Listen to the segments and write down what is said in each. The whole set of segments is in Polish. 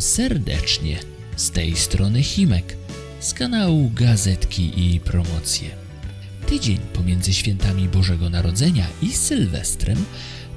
serdecznie. Z tej strony Himek, z kanału Gazetki i Promocje. Tydzień pomiędzy świętami Bożego Narodzenia i Sylwestrem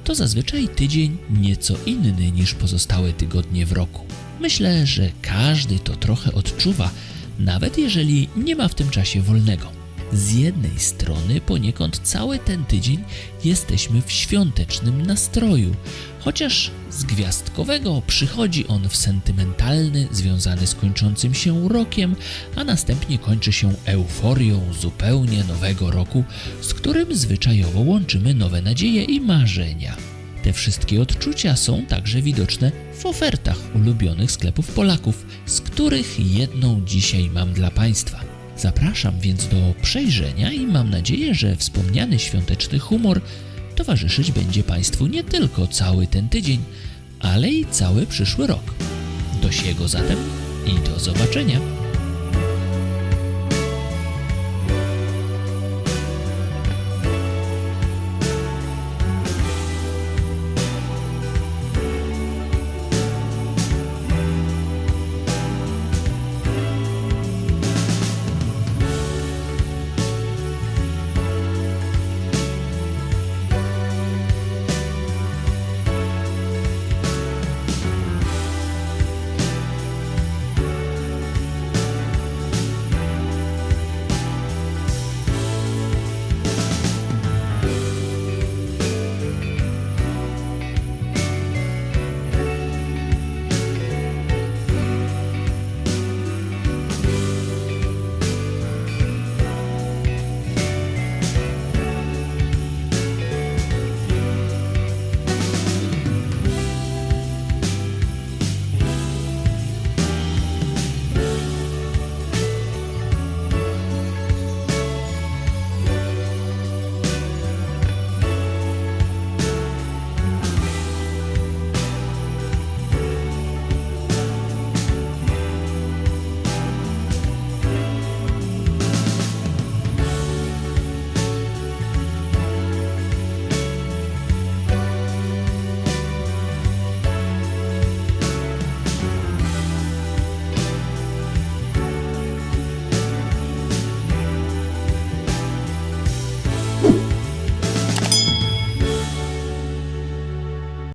to zazwyczaj tydzień nieco inny niż pozostałe tygodnie w roku. Myślę, że każdy to trochę odczuwa, nawet jeżeli nie ma w tym czasie wolnego. Z jednej strony poniekąd cały ten tydzień jesteśmy w świątecznym nastroju, chociaż z gwiazdkowego przychodzi on w sentymentalny, związany z kończącym się rokiem, a następnie kończy się euforią zupełnie nowego roku, z którym zwyczajowo łączymy nowe nadzieje i marzenia. Te wszystkie odczucia są także widoczne w ofertach ulubionych sklepów Polaków, z których jedną dzisiaj mam dla Państwa. Zapraszam więc do przejrzenia i mam nadzieję, że wspomniany świąteczny humor towarzyszyć będzie Państwu nie tylko cały ten tydzień, ale i cały przyszły rok. Do siego zatem i do zobaczenia.